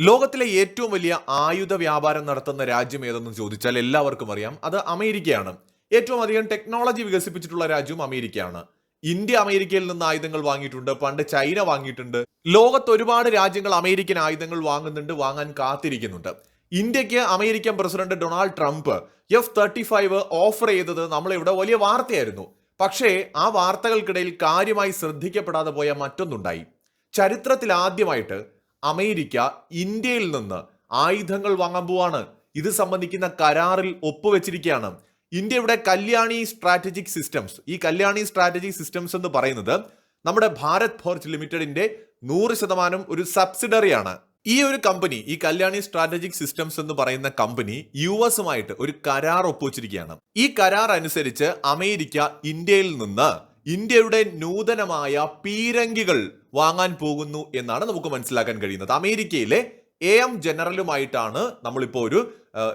ലോകത്തിലെ ഏറ്റവും വലിയ ആയുധ വ്യാപാരം നടത്തുന്ന രാജ്യം ഏതെന്ന് ചോദിച്ചാൽ എല്ലാവർക്കും അറിയാം. അത് അമേരിക്കയാണ്. ഏറ്റവും അധികം ടെക്നോളജി വികസിപ്പിച്ചിട്ടുള്ള രാജ്യവും അമേരിക്കയാണ്. ഇന്ത്യ അമേരിക്കയിൽ നിന്ന് ആയുധങ്ങൾ വാങ്ങിയിട്ടുണ്ട്. പണ്ട് ചൈന വാങ്ങിയിട്ടുണ്ട്. ലോകത്ത് ഒരുപാട് രാജ്യങ്ങൾ അമേരിക്കൻ ആയുധങ്ങൾ വാങ്ങുന്നുണ്ട് വാങ്ങാൻ കാത്തിരിക്കുന്നുണ്ട്. ഇന്ത്യയ്ക്ക് American president Donald Trump F thirty five offer ചെയ്തത് നമ്മളിവിടെ വലിയ വാർത്തയായിരുന്നു. പക്ഷേ ആ വാർത്തകൾക്കിടയിൽ കാര്യമായി ശ്രദ്ധിക്കപ്പെടാതെ പോയ മറ്റൊന്നുണ്ടായി. ചരിത്രത്തിൽ ആദ്യമായിട്ട് അമേരിക്ക ഇന്ത്യയിൽ നിന്ന് ആയുധങ്ങൾ വാങ്ങാൻ പോവാണ്. ഇത് സംബന്ധിക്കുന്ന കരാറിൽ ഒപ്പുവെച്ചിരിക്കുകയാണ് ഇന്ത്യയുടെ കല്യാണി സ്ട്രാറ്റജിക് സിസ്റ്റംസ് ഈ കല്യാണി സ്ട്രാറ്റജിക് സിസ്റ്റംസ് എന്ന് പറയുന്നത് നമ്മുടെ ഭാരത് ഫോർജ് ലിമിറ്റഡിന്റെ നൂറ് ശതമാനം ഒരു സബ്സിഡറിയാണ്. ഈ ഒരു കമ്പനി ഈ കല്യാണി സ്ട്രാറ്റജിക് സിസ്റ്റംസ് എന്ന് പറയുന്ന കമ്പനി യു എസുമായിട്ട് ഒരു കരാർ ഒപ്പുവെച്ചിരിക്കുകയാണ് ഈ കരാർ അനുസരിച്ച് അമേരിക്ക ഇന്ത്യയിൽ നിന്ന് ഇന്ത്യയുടെ നൂതനമായ പീരങ്കികൾ വാങ്ങാൻ പോകുന്നു എന്നാണ് നമുക്ക് മനസ്സിലാക്കാൻ കഴിയുന്നത്. അമേരിക്കയിലെ എ എം ജനറലുമായിട്ടാണ് നമ്മളിപ്പോൾ ഒരു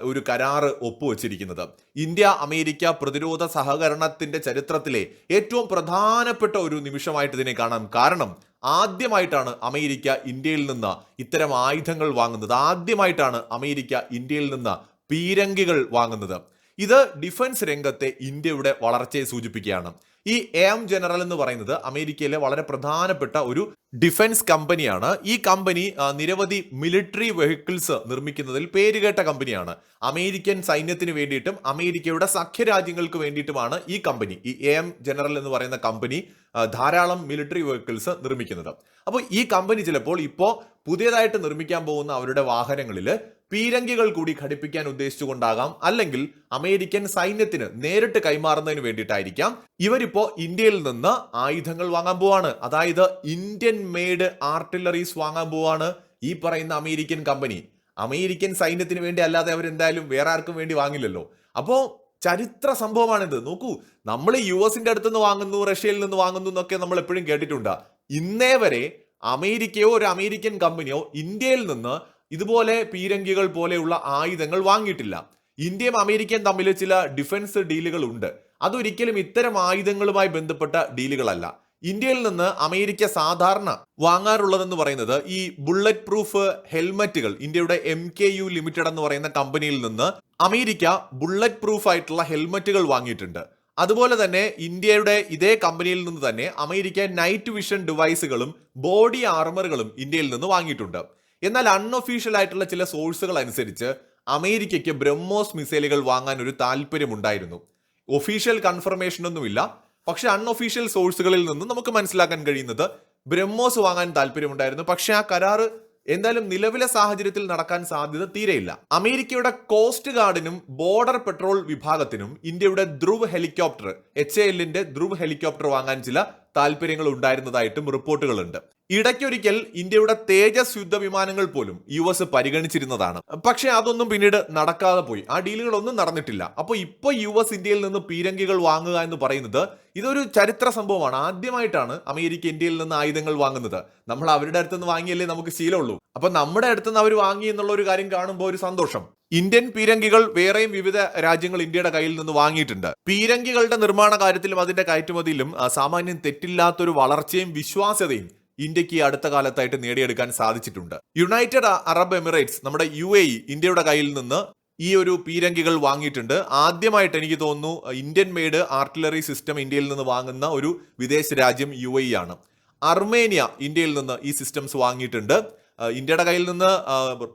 ഒരു കരാറ് ഒപ്പുവച്ചിരിക്കുന്നത്. ഇന്ത്യ അമേരിക്ക പ്രതിരോധ സഹകരണത്തിന്റെ ചരിത്രത്തിലെ ഏറ്റവും പ്രധാനപ്പെട്ട ഒരു നിമിഷമായിട്ട് ഇതിനെ കാണാം. കാരണം ആദ്യമായിട്ടാണ് അമേരിക്ക ഇന്ത്യയിൽ നിന്ന് ഇത്തരം ആയുധങ്ങൾ വാങ്ങുന്നത്. ആദ്യമായിട്ടാണ് അമേരിക്ക ഇന്ത്യയിൽ നിന്ന് പീരങ്കികൾ വാങ്ങുന്നത്. ഇത് ഡിഫൻസ് രംഗത്തെ ഇന്ത്യയുടെ വളർച്ചയെ സൂചിപ്പിക്കുകയാണ്. ഈ എം ജനറൽ എന്ന് പറയുന്നത് അമേരിക്കയിലെ വളരെ പ്രധാനപ്പെട്ട ഒരു ഡിഫൻസ് കമ്പനിയാണ്. ഈ കമ്പനി നിരവധി മിലിറ്ററി വെഹിക്കിൾസ് നിർമ്മിക്കുന്നതിൽ പേരുകേട്ട കമ്പനിയാണ്. അമേരിക്കൻ സൈന്യത്തിന് വേണ്ടിയിട്ടും അമേരിക്കയുടെ സഖ്യരാജ്യങ്ങൾക്ക് വേണ്ടിയിട്ടുമാണ് ഈ കമ്പനി ഈ എം ജനറൽ എന്ന് പറയുന്ന കമ്പനി ധാരാളം മിലിറ്ററി വെഹിക്കിൾസ് നിർമ്മിക്കുന്നത്. അപ്പോൾ ഈ കമ്പനി ചിലപ്പോൾ ഇപ്പോൾ പുതിയതായിട്ട് നിർമ്മിക്കാൻ പോകുന്ന അവരുടെ വാഹനങ്ങളിൽ പീരങ്കികൾ കൂടി ഘടിപ്പിക്കാൻ ഉദ്ദേശിച്ചുകൊണ്ടാകാം. അല്ലെങ്കിൽ അമേരിക്കൻ സൈന്യത്തിന് നേരിട്ട് കൈമാറുന്നതിന് വേണ്ടിയിട്ടായിരിക്കാം. ഇവരിപ്പോ ഇന്ത്യയിൽ നിന്ന് ആയുധങ്ങൾ വാങ്ങാൻ പോവാണ്. അതായത് ഇന്ത്യൻ മെയ്ഡ് ആർട്ടില്ലറീസ് വാങ്ങാൻ പോവാണ് ഈ പറയുന്ന അമേരിക്കൻ കമ്പനി. അമേരിക്കൻ സൈന്യത്തിന് വേണ്ടി അല്ലാതെ അവരെന്തായാലും വേറെ ആർക്കും വേണ്ടി വാങ്ങില്ലല്ലോ. അപ്പോ ചരിത്ര സംഭവമാണിത്. നോക്കൂ നമ്മൾ യു എസിന്റെ അടുത്ത് നിന്ന് വാങ്ങുന്നു റഷ്യയിൽ നിന്ന് വാങ്ങുന്നു എന്നൊക്കെ നമ്മൾ എപ്പോഴും കേട്ടിട്ടുണ്ട്. ഇന്നേ വരെ അമേരിക്കയോ ഒരു അമേരിക്കൻ കമ്പനിയോ ഇന്ത്യയിൽ നിന്ന് ഇതുപോലെ പീരങ്കികൾ പോലെയുള്ള ആയുധങ്ങൾ വാങ്ങിയിട്ടില്ല. ഇന്ത്യയും അമേരിക്കയും തമ്മിൽ ചില ഡിഫൻസ് ഡീലുകൾ ഉണ്ട്. അതൊരിക്കലും ഇത്തരം ആയുധങ്ങളുമായി ബന്ധപ്പെട്ട ഡീലുകളല്ല. ഇന്ത്യയിൽ നിന്ന് അമേരിക്ക സാധാരണ വാങ്ങാറുള്ളതെന്ന് പറയുന്നത് ഈ ബുള്ളറ്റ് പ്രൂഫ് ഹെൽമറ്റുകൾ ഇന്ത്യയുടെ എം കെ യു ലിമിറ്റഡ് എന്ന് പറയുന്ന കമ്പനിയിൽ നിന്ന് അമേരിക്ക ബുള്ളറ്റ് പ്രൂഫ് ആയിട്ടുള്ള ഹെൽമറ്റുകൾ വാങ്ങിയിട്ടുണ്ട്. അതുപോലെ തന്നെ ഇന്ത്യയുടെ ഇതേ കമ്പനിയിൽ നിന്ന് തന്നെ അമേരിക്ക നൈറ്റ് വിഷൻ ഡിവൈസുകളും ബോഡി ആർമറുകളും ഇന്ത്യയിൽ നിന്ന് വാങ്ങിയിട്ടുണ്ട്. എന്നാൽ അൺഒഫീഷ്യൽ ആയിട്ടുള്ള ചില സോഴ്സുകൾ അനുസരിച്ച് അമേരിക്കയ്ക്ക് ബ്രഹ്മോസ് മിസൈലുകൾ വാങ്ങാൻ ഒരു താല്പര്യമുണ്ടായിരുന്നു. ഒഫീഷ്യൽ കൺഫർമേഷൻ ഒന്നുമില്ല. പക്ഷെ അൺഒഫീഷ്യൽ സോഴ്സുകളിൽ നിന്ന് നമുക്ക് മനസ്സിലാക്കാൻ കഴിയുന്നത് ബ്രഹ്മോസ് വാങ്ങാൻ താല്പര്യമുണ്ടായിരുന്നു. പക്ഷെ ആ കരാറ് എന്തായാലും നിലവിലെ സാഹചര്യത്തിൽ നടക്കാൻ സാധ്യത തീരെയില്ല. അമേരിക്കയുടെ കോസ്റ്റ് ഗാർഡിനും ബോർഡർ പെട്രോൾ വിഭാഗത്തിനും ഇന്ത്യയുടെ ധ്രുവ് ഹെലികോപ്റ്റർ എച്ച് എല്ലിന്റെ ധ്രുവ് ഹെലികോപ്റ്റർ വാങ്ങാൻ ചില താല്പര്യങ്ങൾ ഉണ്ടായിരുന്നതായിട്ടും റിപ്പോർട്ടുകളുണ്ട്. ഇടയ്ക്കൊരിക്കൽ ഇന്ത്യയുടെ തേജസ് യുദ്ധ വിമാനങ്ങൾ പോലും യു എസ് പരിഗണിച്ചിരുന്നതാണ്. പക്ഷേ അതൊന്നും പിന്നീട് നടക്കാതെ പോയി. ആ ഡീലുകളൊന്നും നടന്നിട്ടില്ല. അപ്പോൾ ഇപ്പോൾ യു എസ് ഇന്ത്യയിൽ നിന്ന് പീരങ്കികൾ വാങ്ങുക എന്ന് പറയുന്നത് ഇതൊരു ചരിത്ര സംഭവമാണ്. ആദ്യമായിട്ടാണ് അമേരിക്ക ഇന്ത്യയിൽ നിന്ന് ആയുധങ്ങൾ വാങ്ങുന്നത്. നമ്മൾ അവരുടെ അടുത്ത് നിന്ന് വാങ്ങിയല്ലേ നമുക്ക് ശീലമുള്ളൂ. അപ്പൊ നമ്മുടെ അടുത്ത് നിന്ന് അവർ വാങ്ങി എന്നുള്ള ഒരു കാര്യം കാണുമ്പോൾ ഒരു സന്തോഷം. ഇന്ത്യൻ പീരങ്കികൾ വേറെയും വിവിധ രാജ്യങ്ങൾ ഇന്ത്യയുടെ കയ്യിൽ നിന്ന് വാങ്ങിയിട്ടുണ്ട്. പീരങ്കികളുടെ നിർമ്മാണ കാര്യത്തിലും അതിന്റെ കയറ്റുമതിയിലും സാമാന്യം തെറ്റില്ലാത്തൊരു വളർച്ചയും വിശ്വാസ്യതയും ഇന്ത്യയ്ക്ക് അടുത്ത കാലത്തായിട്ട് നേടിയെടുക്കാൻ സാധിച്ചിട്ടുണ്ട്. യുണൈറ്റഡ് അറബ് എമിറേറ്റ്സ് നമ്മുടെ യു എ ഇന്ത്യയുടെ കയ്യിൽ നിന്ന് ഈ ഒരു പീരങ്കികൾ വാങ്ങിയിട്ടുണ്ട്. ആദ്യമായിട്ട് എനിക്ക് തോന്നുന്നു ഇന്ത്യൻ മെയ്ഡ് ആർട്ടിലറി സിസ്റ്റം ഇന്ത്യയിൽ നിന്ന് വാങ്ങുന്ന ഒരു വിദേശ രാജ്യം യു എ ആണ്. അർമേനിയ ഇന്ത്യയിൽ നിന്ന് ഈ സിസ്റ്റംസ് വാങ്ങിയിട്ടുണ്ട്. ഇന്ത്യയുടെ കയ്യിൽ നിന്ന്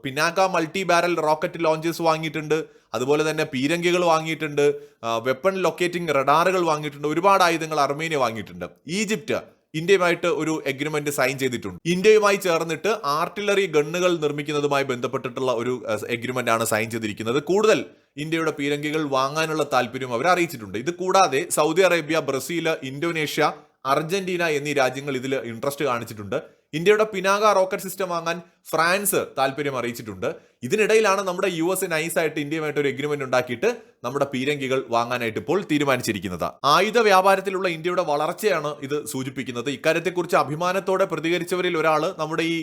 പിന്നാക്ക മൾട്ടി ബാരൽ റോക്കറ്റ് ലോഞ്ചേഴ്സ് വാങ്ങിയിട്ടുണ്ട്. അതുപോലെ തന്നെ പീരങ്കികൾ വാങ്ങിയിട്ടുണ്ട്. വെപ്പൺ ലൊക്കേറ്റിംഗ് റഡാറുകൾ വാങ്ങിയിട്ടുണ്ട്. ഒരുപാട് ആയുധങ്ങൾ അർമേനിയ വാങ്ങിയിട്ടുണ്ട്. ഈജിപ്റ്റ് ഇന്ത്യയുമായിട്ട് ഒരു എഗ്രിമെന്റ് സൈൻ ചെയ്തിട്ടുണ്ട്. ഇന്ത്യയുമായി ചേർന്നിട്ട് ആർട്ടിലറി ഗണ്ണുകൾ നിർമ്മിക്കുന്നതുമായി ബന്ധപ്പെട്ടിട്ടുള്ള ഒരു എഗ്രിമെന്റ് ആണ് സൈൻ ചെയ്തിരിക്കുന്നത്. കൂടുതൽ ഇന്ത്യയുടെ പീരങ്കികൾ വാങ്ങാനുള്ള താല്പര്യം അവർ അറിയിച്ചിട്ടുണ്ട്. ഇത് കൂടാതെ Saudi Arabia Brazil Indonesia Argentina എന്നീ രാജ്യങ്ങൾ ഇതിൽ ഇൻട്രസ്റ്റ് കാണിച്ചിട്ടുണ്ട്. ഇന്ത്യയുടെ പിനാക റോക്കറ്റ് സിസ്റ്റം വാങ്ങാൻ ഫ്രാൻസ് താല്പര്യം അറിയിച്ചിട്ടുണ്ട്. ഇതിനിടയിലാണ് നമ്മുടെ യു എസ് നൈസായിട്ട് ഇന്ത്യയുമായിട്ട് ഒരു എഗ്രിമെന്റ് ഉണ്ടാക്കിയിട്ട് നമ്മുടെ പീരങ്കികൾ വാങ്ങാനായിട്ട് ഇപ്പോൾ തീരുമാനിച്ചിരിക്കുന്നത്. ആയുധ വ്യാപാരത്തിലുള്ള ഇന്ത്യയുടെ വളർച്ചയാണ് ഇത് സൂചിപ്പിക്കുന്നത്. ഇക്കാര്യത്തെക്കുറിച്ച് അഭിമാനത്തോടെ പ്രതികരിച്ചവരിൽ ഒരാൾ നമ്മുടെ ഈ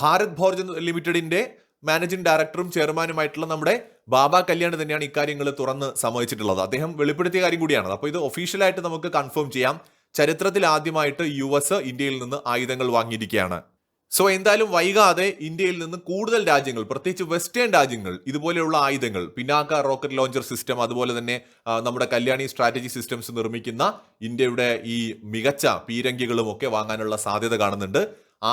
ഭാരത് ഭോർജ് ലിമിറ്റഡിന്റെ മാനേജിംഗ് ഡയറക്ടറും ചെയർമാനുമായിട്ടുള്ള നമ്മുടെ ബാബ കല്യാൺ തന്നെയാണ് ഇക്കാര്യങ്ങൾ തുറന്ന് സമ്മതിച്ചിട്ടുള്ളത്. അദ്ദേഹം വെളിപ്പെടുത്തിയ കാര്യം കൂടിയാണ് അപ്പോൾ ഇത് ഒഫീഷ്യലായിട്ട് നമുക്ക് കൺഫേം ചെയ്യാം. ചരിത്രത്തിൽ ആദ്യമായിട്ട് യു എസ് ഇന്ത്യയിൽ നിന്ന് ആയുധങ്ങൾ വാങ്ങിയിരിക്കുകയാണ്. സോ എന്തായാലും വൈകാതെ ഇന്ത്യയിൽ നിന്ന് കൂടുതൽ രാജ്യങ്ങൾ പ്രത്യേകിച്ച് വെസ്റ്റേൺ രാജ്യങ്ങൾ ഇതുപോലെയുള്ള ആയുധങ്ങൾ പിന്നാക്ക റോക്കറ്റ് ലോഞ്ചർ സിസ്റ്റം അതുപോലെ തന്നെ നമ്മുടെ കല്യാണി സ്ട്രാറ്റജി സിസ്റ്റംസ് നിർമ്മിക്കുന്ന ഇന്ത്യയുടെ ഈ മികച്ച പീരങ്കികളും ഒക്കെ വാങ്ങാനുള്ള സാധ്യത കാണുന്നുണ്ട്.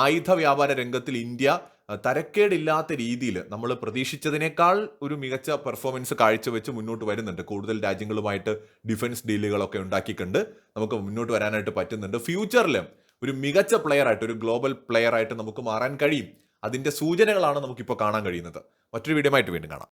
ആയുധ വ്യാപാര രംഗത്തിൽ ഇന്ത്യ തരക്കേടില്ലാത്ത രീതിയിൽ നമ്മൾ പ്രതീക്ഷിച്ചതിനേക്കാൾ ഒരു മികച്ച പെർഫോമൻസ് കാഴ്ചവെച്ച് മുന്നോട്ട് വരുന്നുണ്ട്. കൂടുതൽ രാജ്യങ്ങളുമായിട്ട് ഡിഫൻസ് ഡീലുകളൊക്കെ ഉണ്ടാക്കിയിട്ടുണ്ട്. നമുക്ക് മുന്നോട്ട് വരാനായിട്ട് പറ്റുന്നുണ്ട്. ഫ്യൂച്ചറിൽ ഒരു മികച്ച പ്ലെയർ ആയിട്ട് ഒരു ഗ്ലോബൽ പ്ലെയർ ആയിട്ട് നമുക്ക് മാറാൻ കഴിയും. അതിന്റെ സൂചനകളാണ് നമുക്കിപ്പോൾ കാണാൻ കഴിയുന്നത്. മറ്റൊരു വീഡിയോ ആയിട്ട് വീണ്ടും കാണാം.